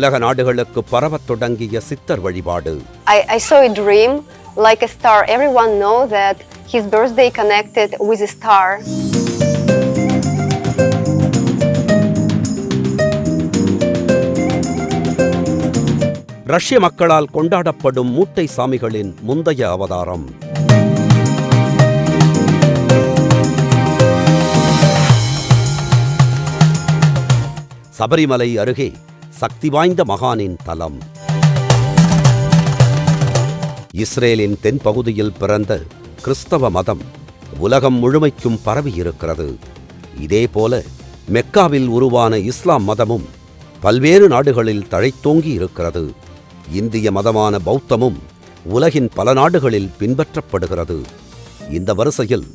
உலக நாடுகளுக்கு பரவத் தொடங்கிய சித்தர் வழிபாடு I, I saw a dream like a star. Everyone know that his birthday connected with a star. ரஷ்ய மக்களால் கொண்டாடப்படும் மூட்டை சாமிகளின் முந்தைய அவதாரம் சபரிமலை அருகே சக்தி வாய்ந்த மகானின் தலம். இஸ்ரேலின் தென்பகுதியில் பிறந்த கிறிஸ்தவ மதம் உலகம் முழுமைக்கும் பரவியிருக்கிறது. இதேபோல மெக்காவில் உருவான இஸ்லாம் மதமும் பல்வேறு நாடுகளில் தழைத்தோங்கி இருக்கிறது இந்திய மதமான பௌத்தமும் உலகின் பல நாடுகளில் பின்பற்றப்படுகிறது. இந்த வரிசையில்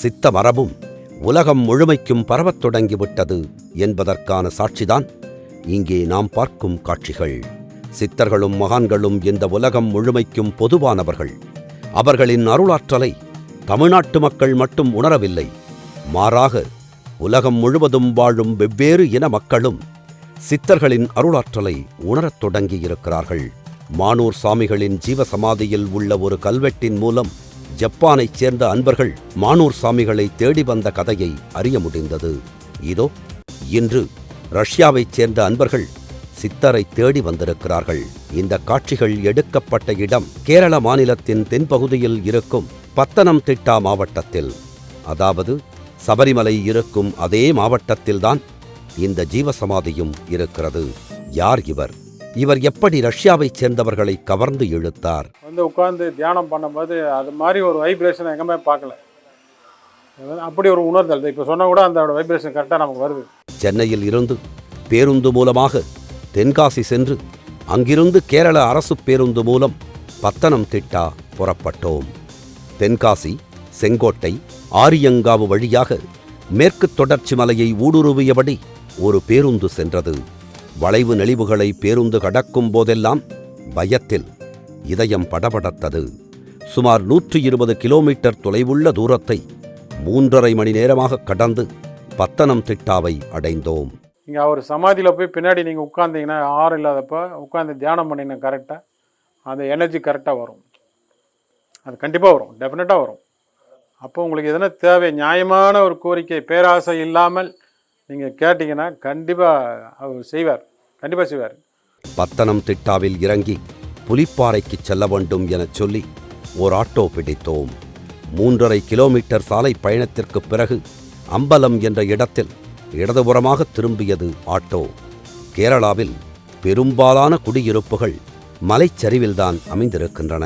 சித்த மரபும் உலகம் முழுமைக்கும் பரவத் தொடங்கிவிட்டது என்பதற்கான சாட்சிதான் இங்கே நாம் பார்க்கும் காட்சிகள். சித்தர்களும் மகான்களும் இந்த உலகம் முழுமைக்கும் பொதுவானவர்கள். அவர்களின் அருளாற்றலை தமிழ்நாட்டு மக்கள் மட்டும் உணரவில்லை. மாறாக உலகம் முழுவதும் வாழும் வெவ்வேறு இன மக்களும் சித்தர்களின் அருளாற்றலை உணரத் தொடங்கியிருக்கிறார்கள். மானூர் சாமிகளின் ஜீவசமாதியில் உள்ள ஒரு கல்வெட்டின் மூலம் ஜப்பானைச் சேர்ந்த அன்பர்கள் மானூர் சாமிகளை தேடி வந்த கதையை அறிய முடிந்தது. இதோ இன்று ரஷ்யாவைச் சேர்ந்த அன்பர்கள் சித்தரை தேடி வந்திருக்கிறார்கள். இந்த காட்சிகள் எடுக்கப்பட்ட இடம் கேரள மாநிலத்தின் தென்பகுதியில் இருக்கும் பத்தனம்திட்டா மாவட்டத்தில். அதாவது சபரிமலை இருக்கும் அதே மாவட்டத்தில்தான் இந்த ஜீவசமாதியும் இருக்கிறது. யார் இவர்? இவர் எப்படி ரஷ்யாவைச் சேர்ந்தவர்களை கவர்ந்து இழுத்தார்? வந்து உட்கார்ந்து தியானம் பண்ணும்போது அது மாதிரி ஒரு வைப்ரேஷன் எங்கேயுமே பார்க்கல. அப்படி ஒரு உணர்தல். இப்போ சொன்னால் கூட அந்த வைப்ரேஷன் கரெக்டாக நமக்கு வருது. சென்னையில் இருந்து பேருந்து மூலமாக தென்காசி சென்று அங்கிருந்து கேரள அரசு பேருந்து மூலம் பத்தனம் திட்டா புறப்பட்டோம். தென்காசி செங்கோட்டை ஆரியங்காவு வழியாக மேற்கு தொடர்ச்சி மலையை ஊடுருவியபடி ஒரு பேருந்து சென்றது. வளைவு நெளிவுகளை பேருந்து கடக்கும் போதெல்லாம் பயத்தில் இதயம் படபடத்தது. சுமார் நூற்றி இருபது கிலோமீட்டர் தொலைவுள்ள தூரத்தை மூன்றரை மணி நேரமாக கடந்து பத்தனம் திட்டாவை அடைந்தோம். இங்கே அவர் சமாதியில் போய் பின்னாடி நீங்கள் உட்காந்தீங்கன்னா ஆறு இல்லாதப்போ உட்காந்து தியானம் பண்ணிங்கன்னா கரெக்டாக அந்த எனர்ஜி கரெக்டாக வரும். அது கண்டிப்பாக வரும் டெஃபினட்டாக வரும். அப்போ உங்களுக்கு எதனா தேவை நியாயமான ஒரு கோரிக்கை பேராசை இல்லாமல் நீங்கள் கேட்டிங்கன்னா கண்டிப்பாக அவர் செய்வார் கண்டிப்பாக செய்வார். பத்தனம் திட்டாவில் இறங்கி புலிப்பாறைக்கு செல்ல வேண்டும் எனச் சொல்லி ஓர் ஆட்டோ பிடித்தோம். மூன்றரை கிலோமீட்டர் சாலை பயணத்திற்கு பிறகு அம்பலம் என்ற இடத்தில் இடதுபுறமாக திரும்பியது ஆட்டோ. கேரளாவில் பெரும்பாலான குடியிருப்புகள் மலைச்சரிவில்தான் அமைந்திருக்கின்றன.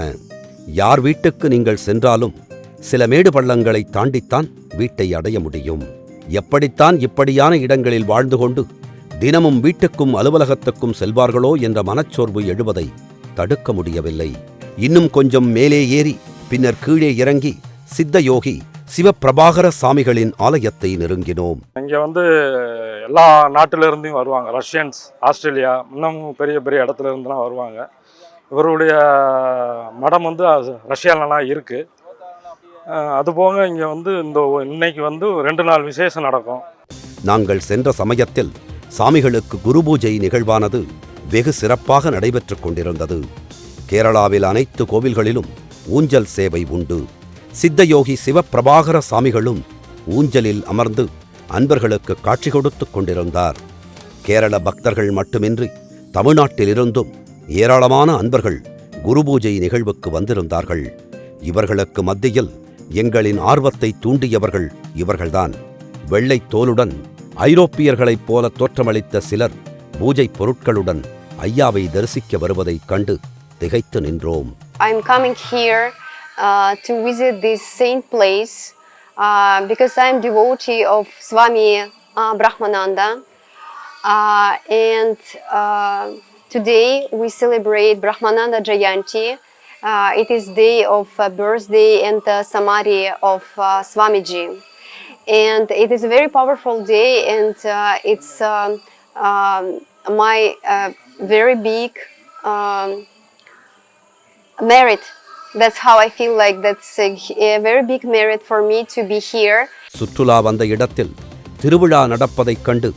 யார் வீட்டுக்கு நீங்கள் சென்றாலும் சில மேடு பள்ளங்களை தாண்டித்தான் வீட்டை அடைய முடியும். எப்படித்தான் இப்படியான இடங்களில் வாழ்ந்து கொண்டு தினமும் வீட்டுக்கும் அலுவலகத்துக்கும் செல்வார்களோ என்ற மனச்சோர்வு எழுவதை தடுக்க முடியவில்லை. இன்னும் கொஞ்சம் மேலே ஏறி பின்னர் கீழே இறங்கி சித்த யோகி சிவப்பிரபாகர சாமிகளின் ஆலயத்தை நெருங்கினோம். இங்கே வந்து எல்லா நாட்டில இருந்தும் வருவாங்க. ரஷ்யன்ஸ் ஆஸ்திரேலியா இன்னும் பெரிய பெரிய இடத்துல இருந்துலாம் வருவாங்க. இவருடைய மடம் வந்து அது- ரஷ்யாலலாம் இருக்குது அதுபோக இங்கே வந்து இந்த இன்னைக்கு வந்து ரெண்டு நாள் விசேஷம் நடக்கும். நாங்கள் சென்ற சமயத்தில் சாமிகளுக்கு குரு பூஜை நிகழ்வானது வெகு சிறப்பாக நடைபெற்றுக் கொண்டிருந்தது. கேரளாவில் அனைத்து கோவில்களிலும் ஊஞ்சல் சேவை உண்டு. சித்தயோகி சிவப்பிரபாகர சாமிகளும் ஊஞ்சலில் அமர்ந்து அன்பர்களுக்கு காட்சி கொடுத்துக் கொண்டிருந்தார். கேரள பக்தர்கள் மட்டுமின்றி தமிழ்நாட்டிலிருந்தும் ஏராளமான அன்பர்கள் குரு பூஜை நிகழ்வுக்கு வந்திருந்தார்கள். இவர்களுக்கு மத்தியில் எங்களின் ஆர்வத்தை தூண்டியவர்கள் இவர்கள்தான். வெள்ளைத் தோலுடன் ஐரோப்பியர்களைப் போல தோற்றமளித்த சிலர் பூஜை பொருட்களுடன் ஐயாவை தரிசிக்க வருவதைக் கண்டு திகைத்து நின்றோம். I'm coming here to visit this saint place uh, because I'm devotee of Swami uh, Brahmananda. Uh, and uh, today we celebrate Brahmananda Jayanti. Uh, it is day of uh, birthday and uh, samadhi of uh, Swamiji. And it is a very powerful day and uh, it's um, um, my uh, very big um, merit. That's how I feel like that's a, a very big merit for me to be here. சுற்றுலா வந்த இடத்தில் திருவிழா நடப்பதைக் கண்டு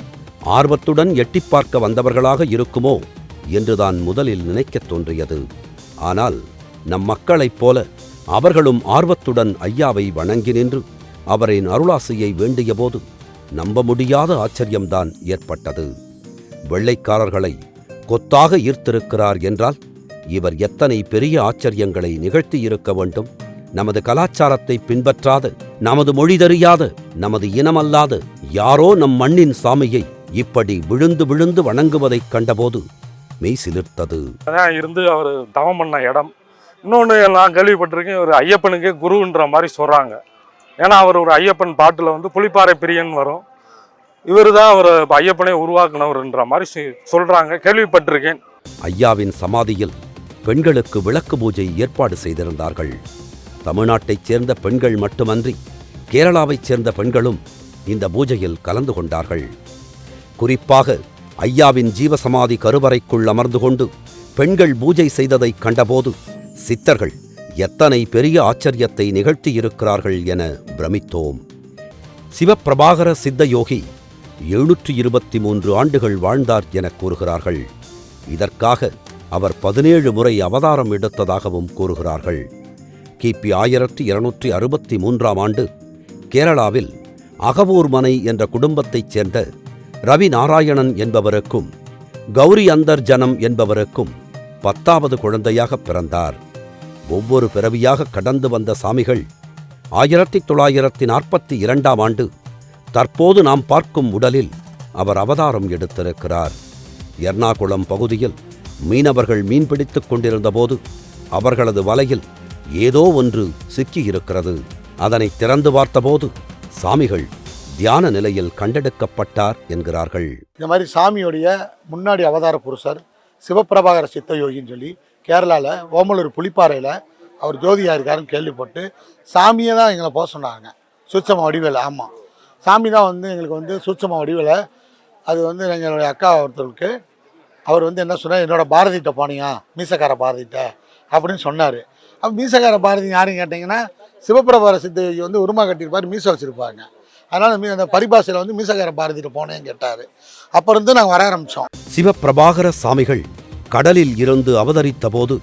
ஆர்வத்துடன் எட்டி பார்க்க வந்தவர்களாக இருக்குமோ என்றுதான் முதலில் நினைக்கத் தோன்றியது ஆனால் நம் மக்களைப் போல அவர்களும் ஆர்வத்துடன் ஐயாவை வணங்கி நின்று அவரின் அருளாசையை வேண்டியபோது நம்ப முடியாத ஆச்சரியம்தான் ஏற்பட்டது வெள்ளைக்காரர்களை கொத்தாக ஈர்த்திருக்கிறார் என்றால் இவர் எத்தனை பெரிய ஆச்சரியங்களை நிகழ்த்தியிருக்க வேண்டும். நமது கலாச்சாரத்தை பின்பற்றாத நமது மொழி தெரியாத நமது இனமல்லாத யாரோ நம் மண்ணின் சாமியை இப்படி விழுந்து விழுந்து வணங்குவதைக் கண்டபோது மெய் சிலிர்த்தது. அதான் இருந்து அவர் தவம் பண்ண இடம். இன்னொன்று நான் கேள்விப்பட்டிருக்கேன் ஒரு ஐயப்பனுக்கு குருன்ற மாதிரி சொல்கிறாங்க ஏன்னா அவர் ஒரு ஐயப்பன் பாட்டில் வந்து புலிப்பாறை பிரியன் வரும். இவர் தான் அவர் ஐயப்பனை உருவாக்குனவர்ன்ற மாதிரி சொல்கிறாங்க கேள்விப்பட்டிருக்கேன். ஐயாவின் சமாதியில் பெண்களுக்கு விளக்கு பூஜை ஏற்பாடு செய்திருந்தார்கள். தமிழ்நாட்டைச் சேர்ந்த பெண்கள் மட்டுமன்றி கேரளாவைச் சேர்ந்த பெண்களும் இந்த பூஜையில் கலந்து கொண்டார்கள். குறிப்பாக ஐயாவின் ஜீவசமாதி கருவறைக்குள் அமர்ந்து கொண்டு பெண்கள் பூஜை செய்ததைக் கண்டபோது சித்தர்கள் எத்தனை பெரிய ஆச்சரியத்தை நிகழ்த்தியிருக்கிறார்கள் என பிரமித்தோம். சிவப்பிரபாகர சித்த யோகி எழுநூற்றி இருபத்தி மூன்று ஆண்டுகள் வாழ்ந்தார் என கூறுகிறார்கள். இதற்காக அவர் பதினேழு முறை அவதாரம் எடுத்ததாகவும் கூறுகிறார்கள். கிபி ஆயிரத்தி இருநூற்றி அறுபத்தி மூன்றாம் ஆண்டு கேரளாவில் அகவூர்மனை என்ற குடும்பத்தைச் சேர்ந்த ரவி நாராயணன் என்பவருக்கும் கௌரி அந்தர் ஜனம் என்பவருக்கும் பத்தாவது குழந்தையாக பிறந்தார். ஒவ்வொரு பிறவியாக கடந்து வந்த சாமிகள் ஆயிரத்தி தொள்ளாயிரத்தி நாற்பத்தி இரண்டாம் ஆண்டு தற்போது நாம் பார்க்கும் உடலில் அவர் அவதாரம் எடுத்திருக்கிறார். எர்ணாகுளம் பகுதியில் மீனவர்கள் மீன்பிடித்துக் கொண்டிருந்தபோது அவர்களது வலையில் ஏதோ ஒன்று சிக்கியிருக்கிறது. அதனை திறந்து பார்த்தபோது சாமிகள் தியான நிலையில் கண்டெடுக்கப்பட்டார் என்கிறார்கள். இந்த மாதிரி சாமியுடைய முன்னாடி அவதார புருஷர் சிவபிரபாகர சித்த யோகின்னு சொல்லி கேரளாவில் ஓமலூர் புலிப்பாறையில் அவர் ஜோதியா இருக்காருன்னு கேள்விப்பட்டு சாமியை தான் எங்களை போக சொன்னாங்க. சூட்சம வடிவில் ஆமாம் சாமி தான் வந்து எங்களுக்கு வந்து சூட்சம வடிவில். அது வந்து எங்களுடைய அக்கா ஒருத்தருக்கு அவர் வந்து என்ன சொன்னார் என்னோடய பாரதிட்ட போனியா? மீசக்கார பாரதிட்ட அப்படின்னு சொன்னார். அப்போ மீசக்கார பாரதி யாருன்னு கேட்டிங்கன்னா சிவபிரபார சித்த வந்து உருமா கட்டியிருப்பார் மீசை வச்சுருப்பாங்க. அதனால் மீ அந்த பரிபாசையில் வந்து மீசக்கார பாரதிட்ட போனேன்னு கேட்டார். அப்போ இருந்து நாங்கள் வர ஆரம்பித்தோம் சிவப்பிரபாகர சாமிகள் கடலில் இருந்து அவதரித்தபோது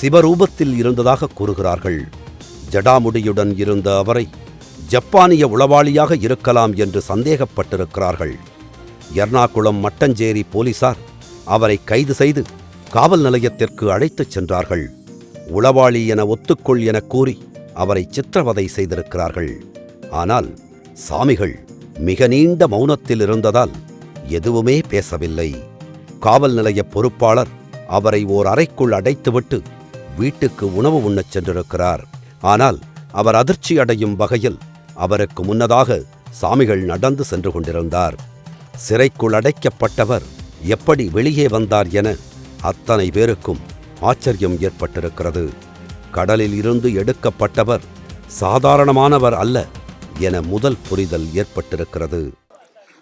சிவரூபத்தில் இருந்ததாக கூறுகிறார்கள். ஜடாமுடியுடன் இருந்த அவரை ஜப்பானிய உளவாளியாக இருக்கலாம் என்று சந்தேகப்பட்டிருக்கிறார்கள். எர்ணாகுளம் மட்டஞ்சேரி போலீசார் அவரை கைது செய்து காவல் நிலையத்திற்கு அழைத்துச் சென்றார்கள். உளவாளி என ஒத்துக்கொள் என கூறி அவரை சித்திரவதை செய்திருக்கிறார்கள். ஆனால் சாமிகள் மிக நீண்ட மௌனத்தில் இருந்ததால் எதுவுமே பேசவில்லை. காவல் நிலைய பொறுப்பாளர் அவரை ஓர் அறைக்குள் அடைத்துவிட்டு வீட்டுக்கு உணவு உண்ணச் சென்றிருக்கிறார். ஆனால் அவர் அதிர்ச்சி அடையும் வகையில் அவருக்கு முன்னதாக சாமிகள் நடந்து சென்று கொண்டிருந்தார். சிறைக்குள் அடைக்கப்பட்டவர் எப்படி வெளியே வந்தார் என அத்தனை பேருக்கும் ஆச்சரியம் ஏற்பட்டிருக்கிறது. கடலில் இருந்து எடுக்கப்பட்டவர் சாதாரணமானவர் அல்ல என முதல் புரிதல் ஏற்பட்டிருக்கிறது.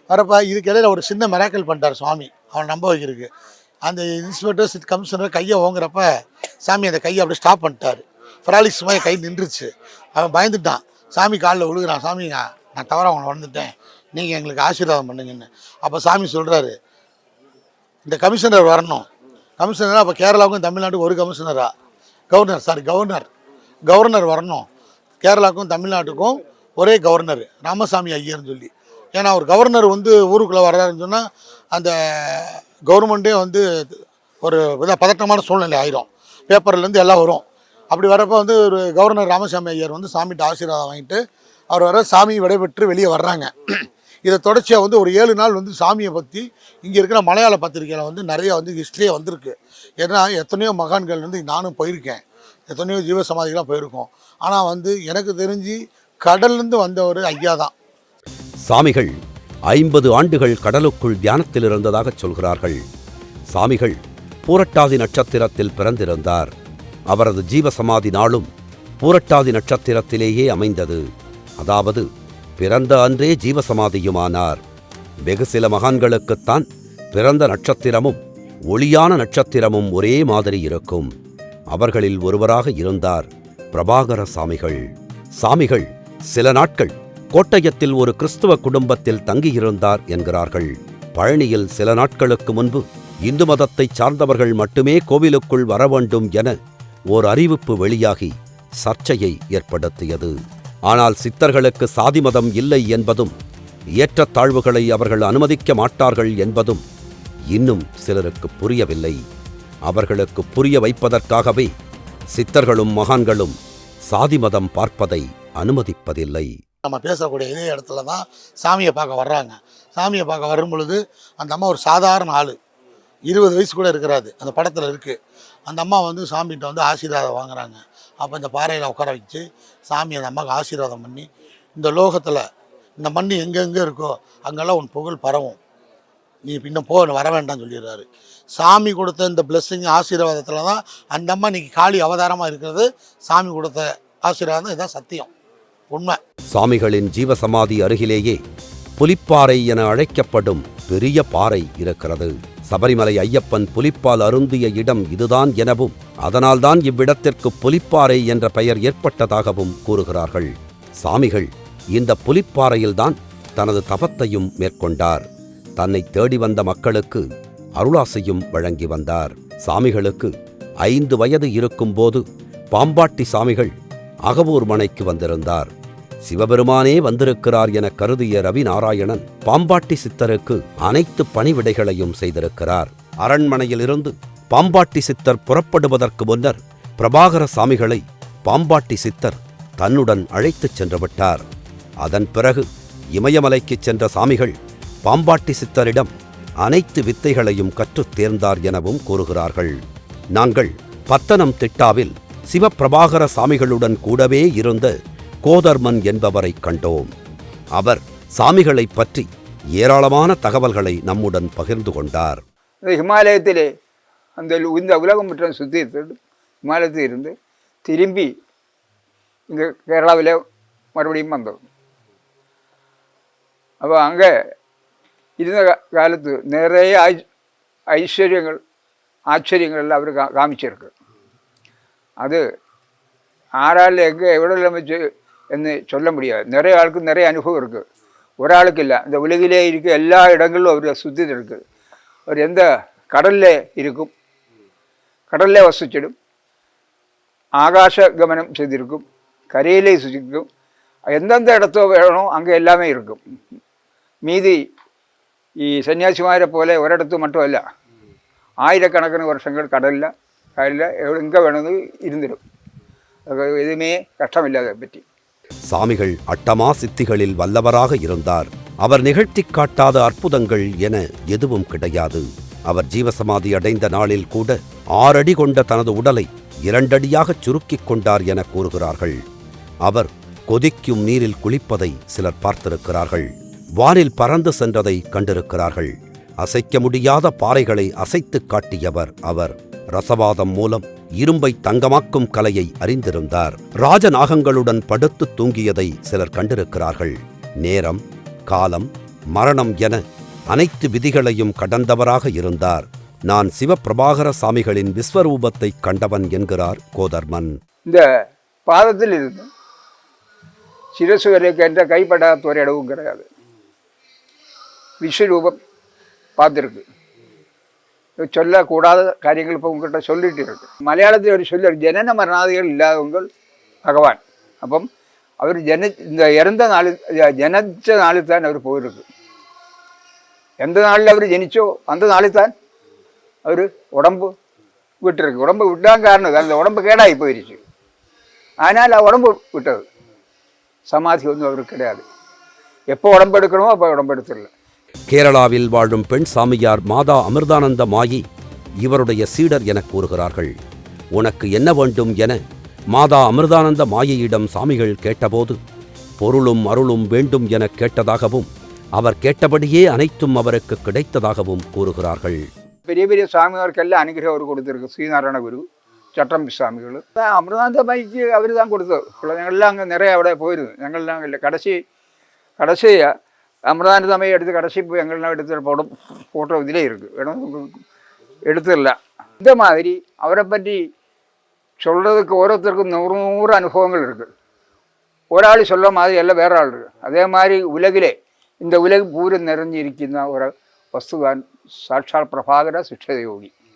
வரப்பா இதுக்கிடையில் ஒரு சின்ன மிராக்கல் பண்ணிட்டார் சுவாமி. அவன் நம்ப வைக்கிறதுக்கு. அந்த இன்ஸ்பெக்டர் சித் கமிஷனர் கையை ஓங்குறப்ப சாமி அந்த கையை அப்படியே ஸ்டாப் பண்ணிட்டாரு. பராலிஸ் மாதிரி கை நின்றுச்சு. அவன் பயந்துட்டான். சாமி காலில் விழுகிறான். சாமி நான் நான் தவறாக அவனை வந்துட்டேன் நீங்கள் எங்களுக்கு ஆசீர்வாதம் பண்ணுங்கன்னு. அப்போ சாமி சொல்கிறாரு இந்த கமிஷனர் வரணும். கமிஷனர் அப்போ கேரளாவுக்கும் தமிழ்நாட்டுக்கும் ஒரு கமிஷனரா? Governor sorry governor. கவர்னர் வரணும். கேரளாவுக்கும் தமிழ்நாட்டுக்கும் ஒரே கவர்னர் ராமசாமி ஐயர்னு சொல்லி. ஏன்னா ஒரு கவர்னர் வந்து ஊருக்குள்ளே வர்றாருன்னு சொன்னால் அந்த கவர்மெண்ட்டே வந்து ஒரு பதட்டமான சூழ்நிலை ஆயிரும். பேப்பர்லேருந்து எல்லாம் வரும். அப்படி வரப்போ வந்து ஒரு கவர்னர் ராமசாமி ஐயர் வந்து சாமிகிட்ட ஆசீர்வாதம் வாங்கிட்டு அவர் வர சாமி விடைபெற்று வெளியே வர்றாங்க. இதை தொடர்ச்சியாக வந்து ஒரு ஏழு நாள் வந்து சாமியை பற்றி இங்கே இருக்கிற மலையாள பத்திரிக்கையில் வந்து நிறைய வந்து ஹிஸ்ட்ரியே வந்திருக்கு. ஏன்னா எத்தனையோ மகான்கள் வந்து நானும் போயிருக்கேன். எத்தனையோ ஜீவ சமாதிகளாக போயிருக்கோம். ஆனால் வந்து எனக்கு தெரிஞ்சு கடல்லேருந்து வந்த ஒரு ஐயா தான். சாமிகள் ஐம்பது ஆண்டுகள் கடலுக்குள் தியானத்தில் இருந்ததாக சொல்கிறார்கள். சாமிகள் பூரட்டாதி நட்சத்திரத்தில் பிறந்திருந்தார். அவரது ஜீவசமாதி நாளும் பூரட்டாதி நட்சத்திரத்திலேயே அமைந்தது. அதாவது பிறந்த அன்றே ஜீவசமாதியுமானார். வெகு சில மகான்களுக்குத்தான் பிறந்த நட்சத்திரமும் ஒளியான நட்சத்திரமும் ஒரே மாதிரி இருக்கும். அவர்களில் ஒருவராக இருந்தார் பிரபாகர சாமிகள். சாமிகள் சில நாட்கள் கோட்டயத்தில் ஒரு கிறிஸ்துவ குடும்பத்தில் தங்கியிருந்தார் என்கிறார்கள். பழனியில் சில நாட்களுக்கு முன்பு இந்து மதத்தைச் சார்ந்தவர்கள் மட்டுமே கோவிலுக்குள் வர வேண்டும் என ஓர் அறிவிப்பு வெளியாகி சர்ச்சையை ஏற்படுத்தியது. ஆனால் சித்தர்களுக்கு சாதி மதம் இல்லை என்பதும் ஏற்றத்தாழ்வுகளை அவர்கள் அனுமதிக்க மாட்டார்கள் என்பதும் இன்னும் சிலருக்கு புரியவில்லை. அவர்களுக்கு புரிய வைப்பதற்காகவே சித்தர்களும் மகான்களும் சாதி மதம் பார்ப்பதை அனுமதிப்பதில்லை. நம்ம பேசக்கூடிய இதே இடத்துல தான் சாமியை பார்க்க வர்றாங்க. சாமியை பார்க்க வரும் பொழுது அந்த அம்மா ஒரு சாதாரண ஆள். இருபது வயசு கூட இருக்கிறாது. அந்த படத்தில் இருக்குது அந்த அம்மா வந்து சாமிகிட்ட வந்து ஆசீர்வாதம் வாங்குறாங்க. அப்போ இந்த பாறையில் உட்கார வச்சு சாமி அந்த அம்மாவுக்கு ஆசீர்வாதம் பண்ணி இந்த லோகத்தில் இந்த மண் எங்கெங்கே இருக்கோ அங்கெல்லாம் உன் புகழ் பரவும். நீ இன்னும் போ வர வேண்டாம்னு சொல்லிடுறாரு. சாமி கொடுத்த இந்த பிளெஸ்ஸிங் ஆசீர்வாதத்தில் தான் அந்த அம்மா இன்னைக்கு காளி அவதாரமாக இருக்கிறது. சாமி கொடுத்த ஆசீர்வாதம் இதுதான் சத்தியம். உண்மை. சாமிகளின் ஜீவசமாதி அருகிலேயே புலிப்பாறை என அழைக்கப்படும் பெரிய பாறை இருக்கிறது. சபரிமலை ஐயப்பன் புலிப்பால் அருந்திய இடம் இதுதான் எனவும் அதனால்தான் இவ்விடத்திற்கு புலிப்பாறை என்ற பெயர் ஏற்பட்டதாகவும் கூறுகிறார்கள். சாமிகள் இந்த புலிப்பாறையில்தான் தனது தபத்தையும் மேற்கொண்டார். தன்னை தேடி வந்த மக்களுக்கு அருளாசையும் வழங்கி வந்தார். சாமிகளுக்கு ஐந்து வயது இருக்கும்போது பாம்பாட்டி சாமிகள் அகவூர் மனைக்கு வந்திருந்தார். சிவபெருமானே வந்திருக்கிறார் என கருதிய ரவி நாராயணன் பாம்பாட்டி சித்தருக்கு அனைத்து பணிவிடைகளையும் செய்திருக்கிறார். அரண்மனையிலிருந்து பாம்பாட்டி சித்தர் புறப்படுவதற்கு முன்னர் பிரபாகர சாமிகளை பாம்பாட்டி சித்தர் தன்னுடன் அழைத்துச் சென்று விட்டார். அதன் பிறகு இமயமலைக்குச் சென்ற சாமிகள் பாம்பாட்டி சித்தரிடம் அனைத்து வித்தைகளையும் கற்றுத் தேர்ந்தார் எனவும் கூறுகிறார்கள். நாங்கள் பத்தனம் திட்டாவில் சிவபிரபாகர சாமிகளுடன் கூடவே இருந்த கோதர்மன் என்பவரை கண்டோம். அவர் சாமிகளைப் பற்றி ஏராளமான தகவல்களை நம்முடன் பகிர்ந்து கொண்டார். ஹிமாலயத்திலே அந்த லு- இந்த உலகம் மற்றும் சுற்றி ஹிமாலயத்தில் இருந்து திரும்பி இங்கே கேரளாவில் மறுபடியும் வந்தோம் அப்போ அங்கே இருந்த கா- காலத்து நிறைய ஐ- ஐஸ்வர்யங்கள் ஆச்சரியங்கள் எல்லாம் அவர் கா காமிச்சிருக்கு அது ஆறாள் எங்கே எவ்வளோ வச்சு എന്ന് சொல்ல முடியாது நிறைய ஆளுக்கு நிறைய அனுபவம் இருக்குது ஒரு ஆளுக்கு இல்லை இந்த உலகிலே இருக்க எல்லா இடங்களிலும் அவர் சுற்றி இருக்கு அவர் எந்த கடல்ல இருக்கும் கடல்ல வசிச்சிடும் ஆகாச கமனம் செய்திருக்கும் கரையிலே சுற்றிக்கும் எந்தெந்த இடத்தோ வேணும் அங்கே எல்லாமே இருக்கும் மீதி ഈ സന്യാസിമാരെ പോലെ ഒരിടത്ത് മറ്റുമല്ല ആയിരക്കണക്കിന് വർഷങ്ങൾ കടലിൽ കടലിൽ എവിടെ വേണമെന്ന് ഇരുന്നിടും അതൊക്കെ എതുമേ കഷ്ടമില്ലാതെ പറ്റി சாமிகள் அட்டமா சித்திகளில் வல்லவராக இருந்தார் அவர் நிகழ்த்திக் காட்டாத அற்புதங்கள் என எதுவும் கிடையாது அவர் ஜீவசமாதி அடைந்த நாளில் கூட ஆறடி கொண்ட தனது உடலை இரண்டடியாகச் சுருக்கிக் கொண்டார் என கூறுகிறார்கள். அவர் கொதிக்கும் நீரில் குளிப்பதை சிலர் பார்த்திருக்கிறார்கள். வானில் பறந்து சென்றதை கண்டிருக்கிறார்கள். அசைக்க முடியாத பாறைகளை அசைத்துக் காட்டியவர் அவர். ரசவாதம் மூலம் இரும்பை தங்கமாக்கும் கலையை அறிந்திருந்தார். ராஜநாகங்களுடன் படுத்து தூங்கியதை சிலர் கண்டிருக்கிறார்கள். நேரம் காலம் மரணம் என அனைத்து விதிகளையும் கடந்தவராக இருந்தார். நான் சிவபிரபாகர சாமிகளின் விஸ்வரூபத்தை கண்டவன் என்கிறார் கோதர்மன். இந்த பாதத்தில் இருந்து சிரசு வரைக்கும் என்ற கைப்படாத ஒரு இடவும் கிடையாது. விஸ்வரூபம் பார்த்துருக்கு. சொல்லக்கூடாத காரியங்கள் இப்போ உங்கள்கிட்ட சொல்லிட்டு இருக்கு. மலையாளத்தில் ஒரு சொல்லி ஜனன மரணாதிகள் இல்லாதவங்க பகவான். அப்போ அவர் ஜன இந்த இறந்த நாள் ஜனிச்ச நாளில் தான் அவர் போயிருக்கு. எந்த நாளில் அவர் ஜனிச்சோ அந்த நாளில் தான் அவர் உடம்பு விட்டுருக்கு. உடம்பு விட்டான் காரணம் அந்த உடம்பு கேடாகி போயிடுச்சு ஆனால் உடம்பு விட்டது. சமாதி ஒன்றும் அவருக்கு கிடையாது. எப்போ உடம்பு எடுக்கணுமோ அப்போ உடம்பு எடுத்துடல. கேரளாவில் வாழும் பெண் சாமியார் மாதா அமிர்தானந்த மாயி இவருடைய சீடர் என கூறுகிறார்கள். உனக்கு என்ன வேண்டும் என மாதா அமிர்தானந்த மாயையிடம் சாமிகள் கேட்டபோது பொருளும் அருளும் வேண்டும் என கேட்டதாகவும் அவர் கேட்டபடியே அனைத்தும் அவருக்கு கிடைத்ததாகவும் கூறுகிறார்கள். பெரிய பெரிய சாமியாருக்கெல்லாம் அனுகிரகம் அவர் கொடுத்துருக்கு ஸ்ரீநாராயண குரு சட்டம் சாமிகள் அமிர்தாந்த மைக்கு அவர் தான் கொடுத்தது ഞങ്ങളെല്ലാം அங்கே நிறைய അവിടെ போயிருக்கு ഞങ്ങളെല്ലാം இல்லை கடைசி கடைசி அமிர்தானந்தமை எடுத்து கடைசி போய் எங்கெல்லாம் எடுத்த படம் ஃபோட்டோ இதிலே இருக்குது வேணும் உங்களுக்கு எடுத்துடல இந்த மாதிரி அவரை பற்றி சொல்கிறதுக்கு ஒருத்தருக்கும் நூறு நூறு அனுபவங்கள் இருக்குது ஒரு ஆள் சொல்ல மாதிரி எல்லாம் வேற ஆள் இருக்குது அதே மாதிரி உலகிலே இந்த வஸ்துதான் சாட்சால் பிரபாகர சிக்ஷத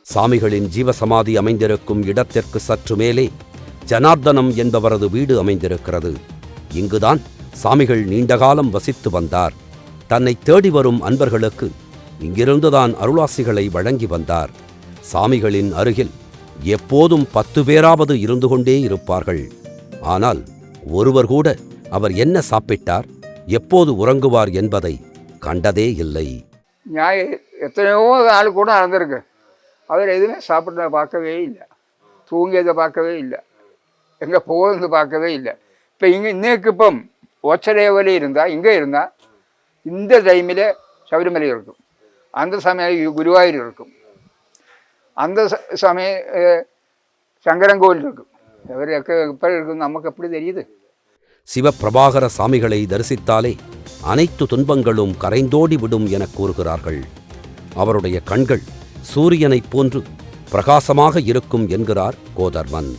சாமிகளின் ஜீவசமாதி அமைந்திருக்கும் இடத்திற்கு சற்று மேலே ஜனார்தனம் என்பவரது வீடு அமைந்திருக்கிறது. இங்குதான் சாமிகள் நீண்டகாலம் வசித்து வந்தார். தன்னை தேடி வரும் அன்பர்களுக்கு இங்கிருந்துதான் அருளாசிகளை வழங்கி வந்தார். சாமிகளின் அருகில் எப்போதும் பத்து பேராவது இருந்து கொண்டே இருப்பார்கள். ஆனால் ஒருவர் கூட அவர் என்ன சாப்பிட்டார் எப்போது உறங்குவார் என்பதை கண்டதே இல்லை. ഞാൻ എത്രയോ ആൾ കൂടെ അറിഞ്ഞിരുക്ക് അവരെതിനെ സാപ്പിടുന്നത് പാക്കവേ ഇല്ല. തൂങ്ങിയത് പാക്കവേ ഇല്ല. എങ്ങനെ പോകുന്നത് പാക്കവേ ഇല്ല. ഇപ്പം ഇങ്ങ ഇന്നേക്കിപ്പം ഒച്ചരേ പോലെ ഇരുന്ന ഇങ്ങനെ ഇരുന്ന ഇന്ത്യ ടൈമിൽ ശബരിമല ഇറക്കും. അന്ത സമയം ഗുരുവായൂർ ഇറക്കും. അന്ത സമയം ശങ്കരൻ കോവിൽ ഇറക്കും. അവരൊക്കെ ഇപ്പോഴും നമുക്ക് എപ്പോഴും തരിയത് சிவப்பிரபாகர சாமிகளை தரிசித்தாலே அனைத்து துன்பங்களும் கரைந்தோடி விடும் என கூறுகிறார்கள். அவருடைய கண்கள் சூரியனைப் போன்று பிரகாசமாக இருக்கும் என்கிறார் கோதர்மன்.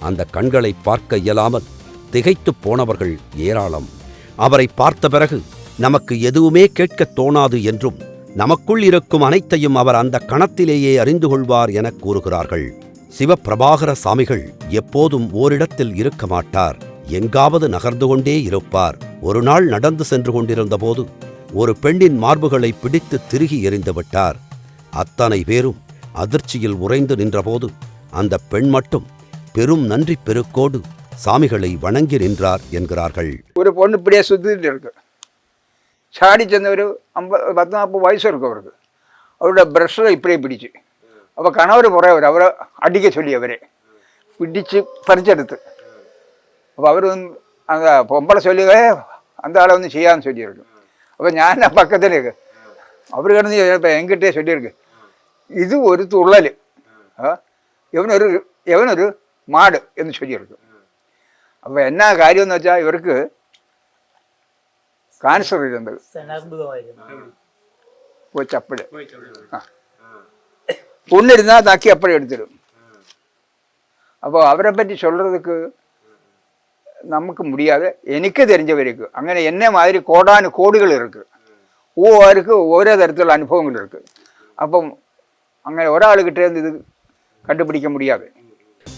அந்த கண்களை பார்க்க இயலாமல் திகைத்துப் போனவர்கள் ஏராளம். அவரை பார்த்த பிறகு நமக்கு எதுவுமே கேட்கத் தோணாது என்றும் நமக்குள் இருக்கும் அனைத்தையும் அவர் அந்த கணத்திலேயே அறிந்து கொள்வார் எனக் கூறுகிறார்கள். சிவப்பிரபாகர சாமிகள் எப்போதும் ஓரிடத்தில் இருக்க மாட்டார். எங்காவது நகர்ந்து கொண்டே இருப்பார். ஒரு நாள் நடந்து சென்று கொண்டிருந்தபோது ஒரு பெண்ணின் மார்புகளை பிடித்து திருகி எறிந்துவிட்டார் அத்தனை பேரும் அதிர்ச்சியில் உறைந்து நின்றபோது அந்த பெண் மட்டும் பெரும் நன்றி பெருக்கோடு சாமிகளை வணங்கி நின்றார் என்கிறார்கள். ஒரு பொண்ணு இப்படியே சுத்திட்டு இருக்கு. சாடி சென்ன ஒரு ஐம்பது பத்து நாற்பது வயசு இருக்கும் அவருக்கு. அவரோட ப்ரஷ்ஷில் இப்படியே பிடிச்சு. அப்போ கணவர் முறை அவரை அடிக்க சொல்லி அவரே. பிடிச்சு பறிச்செடுத்து. അപ്പോൾ അവരൊന്നും എന്താ പൊമ്പള ചൊല്ലി അന്ത ഒന്നും ചെയ്യാമെന്ന് ചൊല്ലിയിരുന്നു അപ്പോൾ ഞാൻ ആ പക്കത്തിലേക്ക്. അവർ കിടന്ന് ചിലപ്പോൾ എങ്കിട്ടേ ചൊല്ലിയെടുക്കും ഇത് ഒരു തുള്ളൽ ഇവനൊരു ഇവനൊരു മാട് എന്ന് ചൊല്ലിയെടുക്കും അപ്പോൾ എന്നാ കാര്യം എന്ന് വെച്ചാൽ ഇവർക്ക് കാൻസർ ഇരുന്നത് ചപ്പഴ് ആ. പുണ്ണിരുന്നാൽ താക്കി അപ്പഴം അപ്പോൾ അവരെ പറ്റി ചൊല്ലറതുക്ക് നമുക്ക് മുടിയാതെ എനിക്ക് തെരഞ്ഞ വരയ്ക്കും என்ன மாதிரி கோடானு കോടാനു இருக்குது. ഇറക്കും ഓർക്ക് ഓരോ തരത്തിലുള്ള അനുഭവങ്ങൾ ഇറക്കും അപ്പം അങ്ങനെ ഒരാൾ കിട്ടിയത് இது கண்டுபிடிக்க முடியாது.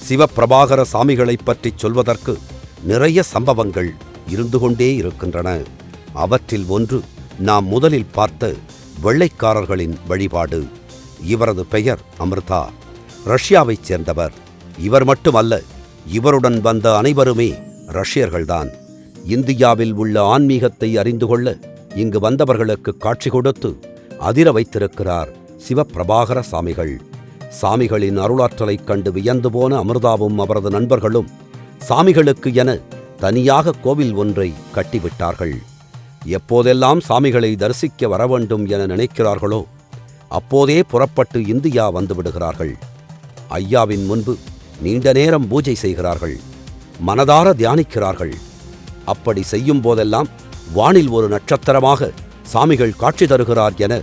சிவபிரபாகர சாமிகளை பற்றி சொல்வதற்கு நிறைய சம்பவங்கள் இருந்து கொண்டே இருக்கின்றன. அவற்றில் ஒன்று நாம் முதலில் பார்த்த வெள்ளைக்காரர்களின் வழிபாடு. இவரது பெயர் அமிர்தா. ரஷ்யாவைச் சேர்ந்தவர். இவர் மட்டுமல்ல இவருடன் வந்த அனைவருமே ரஷ்யர்கள்தான். இந்தியாவில் உள்ள ஆன்மீகத்தை அறிந்து கொள்ள இங்கு வந்தவர்களுக்கு காட்சி கொடுத்து அதிர வைத்திருக்கிறார் சிவப்பிரபாகர சாமிகள். சாமிகளின் அருளாற்றலைக் கண்டு வியந்து போன அமிர்தாவும் அவரது நண்பர்களும் சாமிகளுக்கு என தனியாக கோவில் ஒன்றை கட்டிவிட்டார்கள். எப்போதெல்லாம் சாமிகளை தரிசிக்க வர வேண்டும் என நினைக்கிறார்களோ அப்போதே புறப்பட்டு இந்தியா வந்து விடுகிறார்கள். ஐயாவின் முன்பு நீண்ட நேரம் பூஜை செய்கிறார்கள். மனதார தியானிக்கிறார்கள் அப்படி செய்யும் போதெல்லாம் வானில் ஒரு நட்சத்திரமாக சாமிகள் காட்சி தருகிறார் என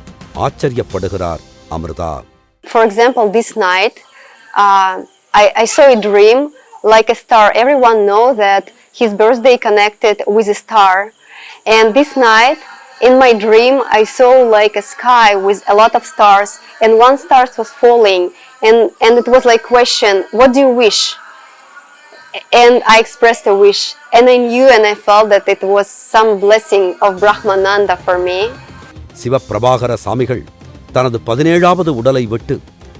ஆச்சரியப்படுகிறார் Amrita For example, this night, uh, I, I saw a dream like a star. Everyone know that his birthday connected with a star. And this night, in my dream, I saw like a sky with a lot of stars, and one star was falling, and and it was like question, what do you wish? And I expressed a wish. And I knew and I felt that it was some blessing of Brahmananda for me. சிவப்பிரபாகர சாமிகள் தனது பதினேழாவது உடலை விட்டு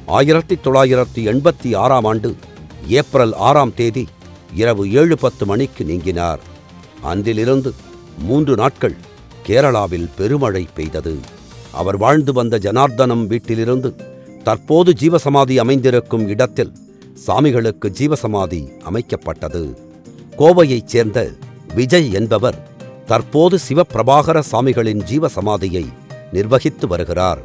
ஆயிரத்தி தொள்ளாயிரத்தி எண்பத்தி ஆறாம் ஆண்டு ஏப்ரல் ஆறாம் தேதி இரவு ஏழு பத்து மணிக்கு நீங்கினார் அன்றிலிருந்து மூன்று நாட்கள் கேரளாவில் பெருமழை பெய்தது அவர் வாழ்ந்து வந்த ஜனார்தனம் வீட்டிலிருந்து தற்போது ஜீவசமாதி அமைந்திருக்கும் இடத்தில் சாமிகளுக்கு ஜீவசமாதி அமைக்கப்பட்டது. கோவையைச் சேர்ந்த விஜய் என்பவர் தற்போது சிவபிரபாகர சாமிகளின் ஜீவசமாதியை நிர்வகித்து வருகிறார்.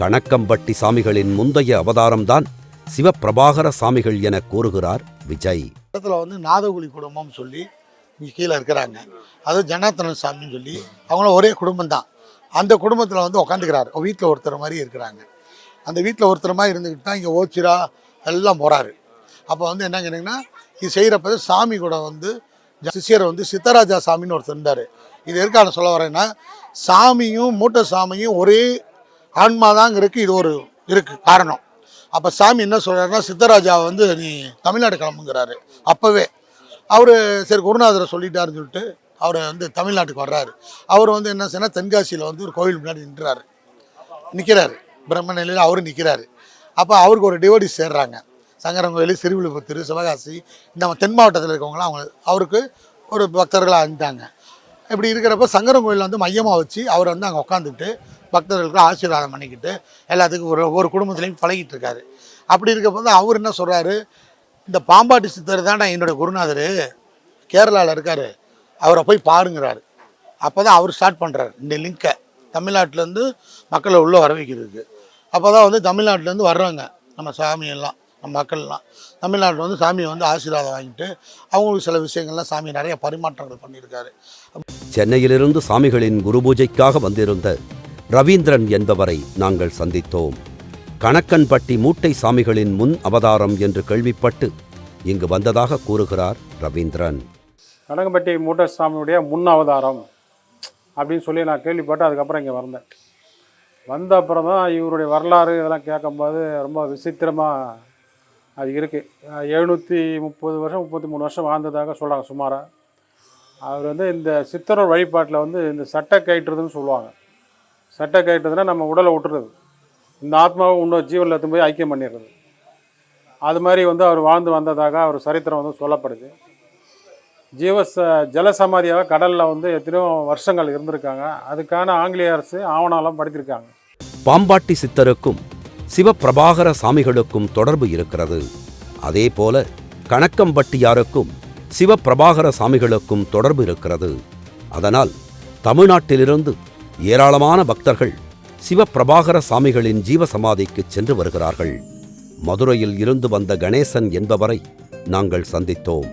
கணக்கம்பட்டி சாமிகளின் முந்தைய அவதாரம்தான் சிவப்பிரபாகர சாமிகள் என கூறுகிறார் விஜய். இடத்துல வந்து நாதகுலி குடும்பம் சொல்லி இங்கே கீழே இருக்கிறாங்க. அது ஜனார்த்தன சாமின்னு சொல்லி அவங்களும் ஒரே குடும்பம் தான் அந்த குடும்பத்தில் வந்து உக்காந்துக்கிறாரு. வீட்டில் ஒருத்தர் மாதிரி இருக்கிறாங்க. அந்த வீட்டில் ஒருத்தர் மாதிரி இருந்துக்கிட்டு தான் இங்கே ஓச்சிரா எல்லாம் போகிறாரு அப்போ வந்து என்ன கேட்டிங்கன்னா இது செய்கிறப்ப சாமி கூட வந்து சிஷியர் வந்து சித்தராஜா சாமின்னு ஒருத்தர் இருந்தார். இது எதுக்கான சொல்ல வரேன்னா சாமியும் மூட்டை சாமியும் ஒரே ஆன்மாதாங்கிறதுக்கு இது ஒரு இருக்குது காரணம். அப்போ சாமி என்ன சொல்கிறாருன்னா சித்தராஜா வந்து நீ தமிழ்நாடு கிளம்புங்கிறாரு. அப்போவே. அவர் சரி குருநாதரை சொல்லிட்டாருன்னு சொல்லிட்டு அவர் வந்து தமிழ்நாட்டுக்கு வர்றாரு. அவர் வந்து என்ன செய்யணும் தென்காசியில் வந்து ஒரு கோவில் முன்னாடி நின்றுறாரு நிற்கிறாரு பிரம்ம நிலையில் அவரும் நிற்கிறாரு அப்போ அவருக்கு ஒரு டிவோடிஸ் சேர்றாங்க. சங்கரங்கோயில் சிறுவிழுப்புத்தூர் சிவகாசி இந்த தென் மாவட்டத்தில் இருக்கவங்களாம் அவங்க அவருக்கு ஒரு பக்தர்களாக அனுப்பிட்டாங்க இப்படி இருக்கிறப்ப சங்கரங்கோயில் வந்து மையமாக வச்சு அவர் வந்து அங்கே உட்காந்துட்டு பக்தர்களுக்கு ஆசீர்வாதம் பண்ணிக்கிட்டு எல்லாத்துக்கும் ஒரு ஒரு குடும்பத்துலேயும் பழகிட்டு இருக்காரு அப்படி இருக்கப்போ தான் அவர் என்ன சொல்கிறாரு இந்த பாம்பாட்டி சித்தர் தானே என்னுடைய குருநாதர் கேரளாவில் இருக்கார் அவரை போய் பாருங்கிறாரு. அப்போ தான் அவர் ஸ்டார்ட் பண்ணுறாரு இந்த லிங்கை தமிழ்நாட்டிலேருந்து மக்களை உள்ளே வர வைக்கிறதுக்கு. அப்போ தான் வந்து தமிழ்நாட்டிலேருந்து வர்றாங்க நம்ம சாமியெல்லாம். நம்ம மக்கள்லாம். தமிழ்நாட்டில் வந்து சாமியை வந்து ஆசீர்வாதம் வாங்கிட்டு அவங்களுக்கு சில விஷயங்கள்லாம் சாமி நிறைய பரிமாற்றங்கள் பண்ணியிருக்காரு. சென்னையிலிருந்து சாமிகளின் குரு பூஜைக்காக வந்திருந்த ரவீந்திரன் என்பவரை நாங்கள் சந்தித்தோம். கணக்கன்பட்டி மூட்டை சாமிகளின் முன் அவதாரம் என்று கேள்விப்பட்டு இங்கு வந்ததாக கூறுகிறார் ரவீந்திரன். கனகம்பட்டி மூட்டை சாமியுடைய முன் அவதாரம் அப்படின்னு சொல்லி நான் கேள்விப்பட்டு அதுக்கப்புறம் இங்கே வந்தேன். வந்த அப்புறம் தான் இவருடைய வரலாறு இதெல்லாம் கேட்கும்போது ரொம்ப விசித்திரமாக அது இருக்குது எழுநூற்றி முப்பது வருஷம் முப்பத்தி மூணு வருஷம் வாழ்ந்ததாக சொல்கிறாங்க சுமாராக அவர் வந்து இந்த சித்தரோர் வழிபாட்டில் வந்து இந்த சட்டை கயிற்றுறதுன்னு சொல்லுவாங்க. சட்டை கயிற்றுறதுன்னா நம்ம உடலை விட்டுறது இந்த ஆத்மாவை இன்னொரு ஜீவனில் எடுத்து போய் ஐக்கியம் பண்ணிடுறது. அது மாதிரி வந்து அவர் வாழ்ந்து வந்ததாக அவர் சரித்திரம் வந்து சொல்லப்படுது. ஜீவ ச ஜலசமாதியாக கடலில் வந்து எத்தனையோ வருஷங்கள் இருந்திருக்காங்க. அதுக்கான ஆங்கிலேய அரசு ஆவணம்லாம் படுத்திருக்காங்க பாம்பாட்டி சித்தருக்கும் சிவப்பிரபாகர சாமிகளுக்கும் தொடர்பு இருக்கிறது. அதேபோல கணக்கம்பட்டியாருக்கும் சிவப்பிரபாகர சாமிகளுக்கும் தொடர்பு இருக்கிறது. அதனால் தமிழ்நாட்டிலிருந்து ஏராளமான பக்தர்கள் சிவப்பிரபாகர சாமிகளின் ஜீவசமாதிக்கு சென்று வருகிறார்கள். மதுரையில் இருந்து வந்த கணேசன் என்பவரை நாங்கள் சந்தித்தோம்.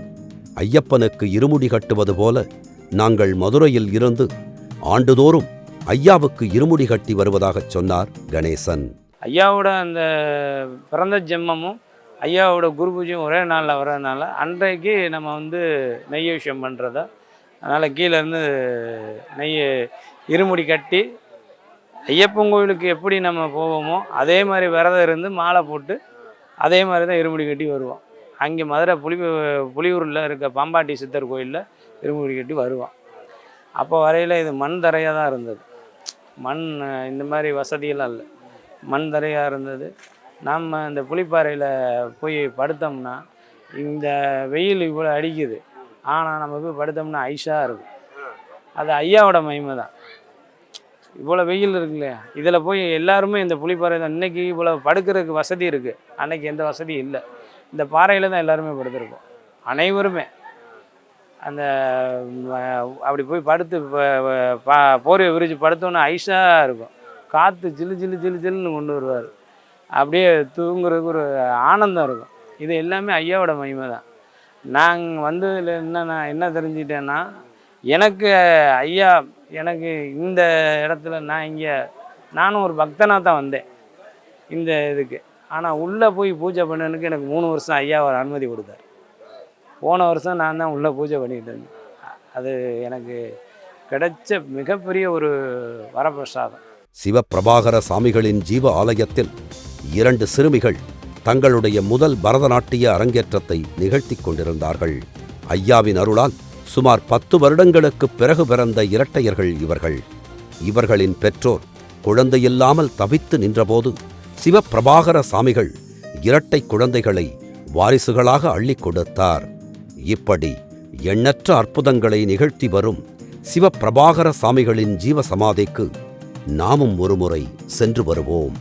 ஐயப்பனுக்கு இருமுடி கட்டுவது போல நாங்கள் மதுரையில் இருந்து ஆண்டுதோறும் ஐயாவுக்கு இருமுடி கட்டி வருவதாகச் சொன்னார் கணேசன். ஐயாவோட அந்த பிறந்த ஜென்மமும் ஐயாவோட குரு பூஜையும் ஒரே நாளில் வர்றதுனால அன்றைக்கு நம்ம வந்து நெய் விஷயம் பண்ணுறதா அதனால் கீழேருந்து நெய் இருமுடி கட்டி ஐயப்பன் கோவிலுக்கு எப்படி நம்ம போவோமோ அதே மாதிரி விரதம் இருந்து மாலை போட்டு அதே மாதிரி தான் இருமுடி கட்டி வருவோம். அங்கே மதுரை புலி புலியூரில் இருக்க பாம்பாட்டி சித்தர் கோயிலில் இருமுடி கட்டி வருவோம். அப்போ வரையில் இது மண் தரையாக தான் இருந்தது. மண் இந்த மாதிரி வசதியெல்லாம் இல்லை. மண் தரையாக இருந்தது. நம்ம இந்த புளிப்பாறையில் போய் படுத்தோம்னா இந்த வெயில் இவ்வளோ அடிக்குது. ஆனால் நம்ம போய் படுத்தோம்னா ஐஸாக இருக்கும். அது ஐயாவோட மகிமை தான். இவ்வளோ வெயில் இருக்கு இல்லையா இதில் போய் எல்லாருமே இந்த புளிப்பாறை தான். இன்றைக்கி இவ்வளோ படுக்கிறதுக்கு வசதி இருக்குது அன்னைக்கு எந்த வசதியும் இல்லை. இந்த பாறையில் தான் எல்லாருமே படுத்திருக்கோம். அனைவருமே. அந்த அப்படி போய் படுத்து பா- போர்வையை விரிச்சு படுத்தோன்னா ஐஸாக இருக்கும். காற்று ஜில்லு ஜில்லு ஜில்லு ஜில்லுன்னு கொண்டு வருவார். அப்படியே தூங்குறதுக்கு ஒரு ஆனந்தம் இருக்கும். இது எல்லாமே ஐயாவோட மகிமை தான். நாங்கள் வந்ததில் என்ன நான் என்ன தெரிஞ்சுக்கிட்டேன்னா எனக்கு ஐயா எனக்கு இந்த இடத்துல நான் இங்கே நானும் ஒரு பக்தனாக தான் வந்தேன். இந்த இதுக்கு. ஆனால் உள்ளே போய் பூஜை பண்ணனுக்கு எனக்கு மூணு வருஷம் ஐயா ஒரு அனுமதி கொடுத்தாரு. போன வருஷம் நான் தான் உள்ளே பூஜை பண்ணிக்கிட்டு இருந்தேன். அது எனக்கு கிடைச்ச மிகப்பெரிய ஒரு வரப்பிரசாதம். சிவபிரபாகர சாமிகளின் ஜீவ ஆலயத்தில் இரண்டு சிறுமிகள் தங்களுடைய முதல் பரதநாட்டிய அரங்கேற்றத்தை நிகழ்த்தி கொண்டிருந்தார்கள். ஐயாவின் அருளால் சுமார் பத்து வருடங்களுக்குப் பிறகு பிறந்த இரட்டையர்கள் இவர்கள். இவர்களின் பெற்றோர் குழந்தையில்லாமல் தவித்து நின்றபோது சிவபிரபாகர சாமிகள் இரட்டை குழந்தைகளை வாரிசுகளாக அள்ளி கொடுத்தார். இப்படி எண்ணற்ற அற்புதங்களை நிகழ்த்தி வரும் சிவபிரபாகர சாமிகளின் ஜீவசமாதிக்கு நாமும் ஒருமுறை சென்று வருவோம்.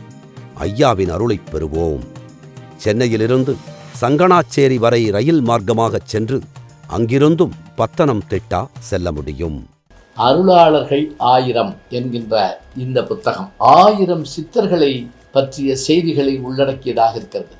ஐயாவின் அருளைப் பெறுவோம். சென்னையிலிருந்து சங்கனாச்சேரி வரை ரயில் மார்க்கமாகச் சென்று அங்கிருந்தும் பத்தனம் திட்டா செல்ல முடியும். அருளாளர்கள் ஆயிரம் என்கின்ற இந்த புத்தகம் ஆயிரம் சித்தர்களை பற்றிய செய்திகளை உள்ளடக்கியதாக இருக்கிறது.